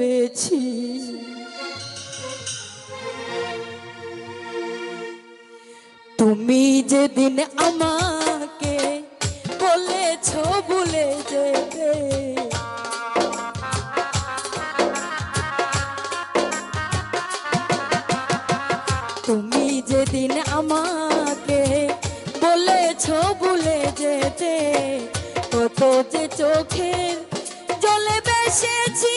বেবেছি তুমি যেদিন আমাকে বলেছ ভুলে যেতে, তুমি যেদিন আমাকে বলেছ ভুলে যেতে, কত যে চোখের জলে বেসেছি।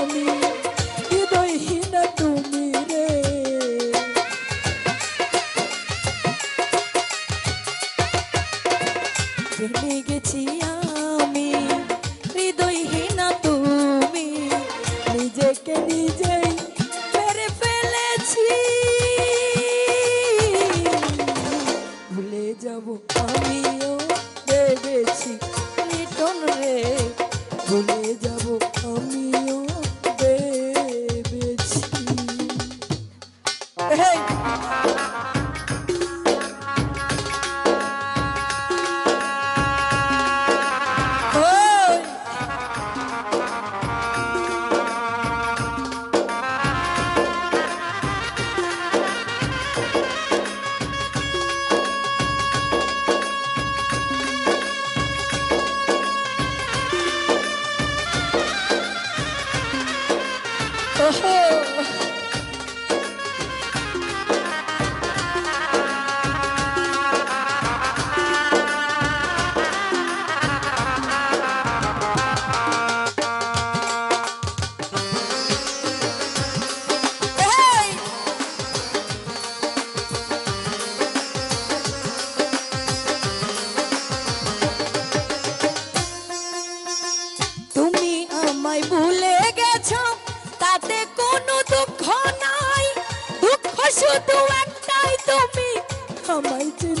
আমি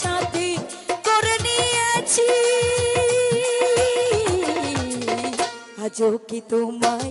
সাথী করে নিয়েছি। আজও কি তোমায়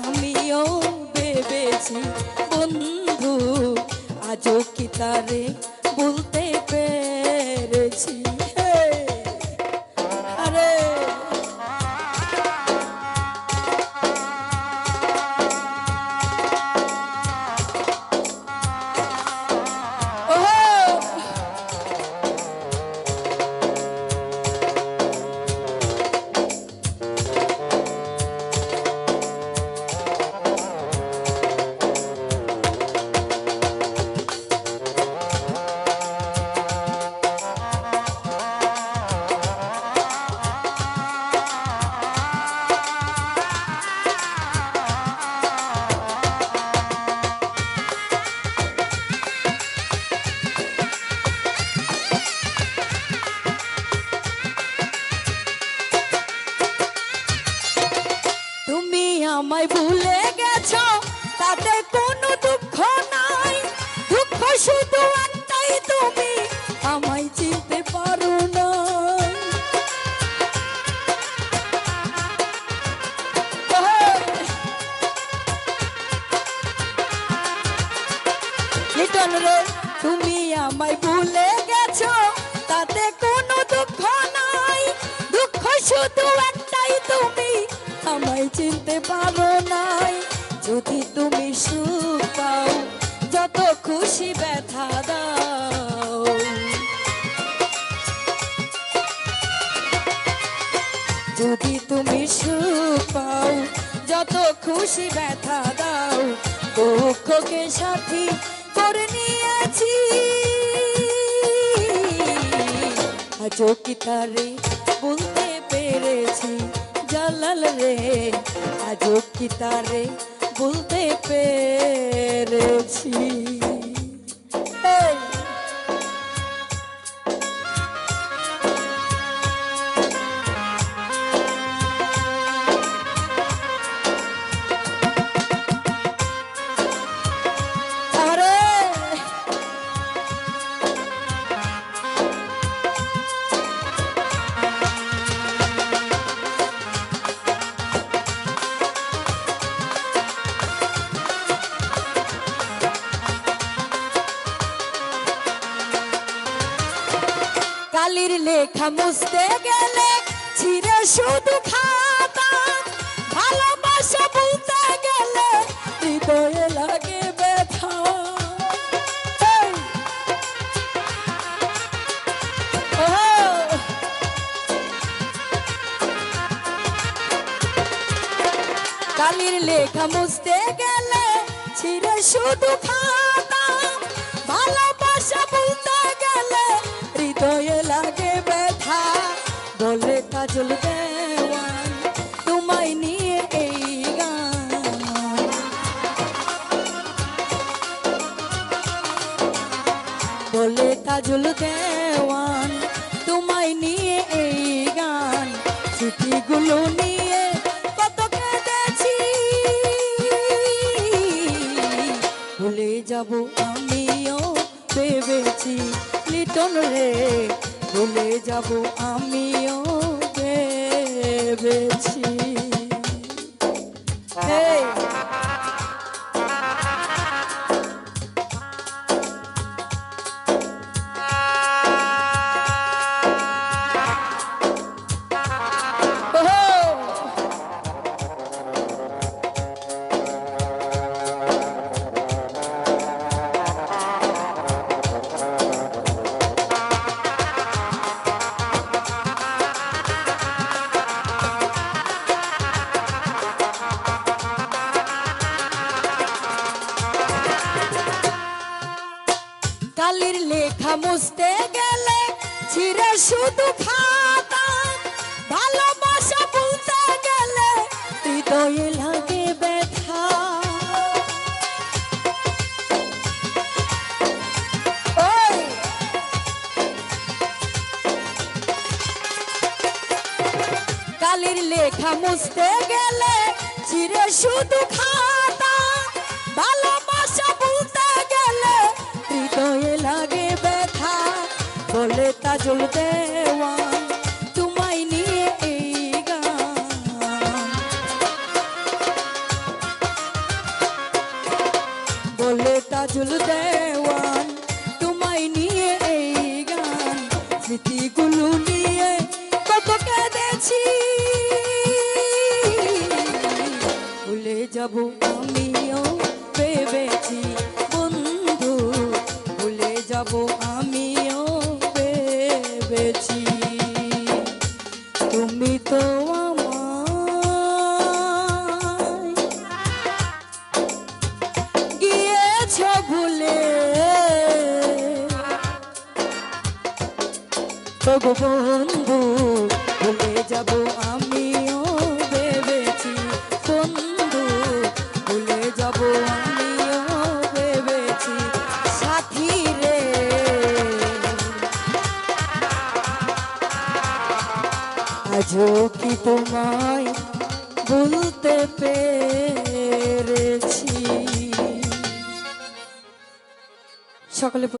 আমিও ভেবেছি বন্ধু আজও কি তারে বলতে পেরেছি লিটন রে, তুমি আমায় ভুলে গেছো, তাতে কোনো দুঃখ নাই। দুঃখ শুধু একটাই, তুমি আমায় চিনতে পারো নাই। যদি তুমি সুখ পাও, যত খুশি ব্যথা দাও। যদি তুমি সুখ পাও, যত খুশি ব্যথা দাও, দুঃখকে সাথী করে নিয়েছি। আজও কি তারে বলতে পেরেছি জালাল রে? আজও কি তারে বলতে পেরেছি। কালির মুছতে গেলে ছিঁড়ে শুধু খাতা ভালোবাসা বলতে গেলে হৃদয়ে লাগে ব্যথা! কালির লেখা মুছতে গেলে ছিঁড়ে শুধু খাতা ভালোবাসা বলতে গেলে হৃদয়ে লাগে ব্যথা বলে কাজল দেওয়ান, তোমায় নিয়ে এই গান। বলে কাজল দেওয়ান, তোমায় নিয়ে এই গান। স্মৃতিগুলো নিয়ে কত কেঁদেছি। ভুলে যাব ভেবেছি লিটন রে ভুলে যাব আমিও ভেবেছি। শুধু ভালোবাসা বলতে গেলে লাগে ব্যথা। কালির লেখা মুছতে গেলে চিরে শুধু তাজুল দেওয়ান তোমায় নিয়ে এই গান। বলে তাজুল দেওয়ান তোমায় নিয়ে এই গান। স্মৃতিগুলো নিয়ে কত কেঁদেছি ভুলে যাব কি তোমায় বলতে পেরেছি। সকলে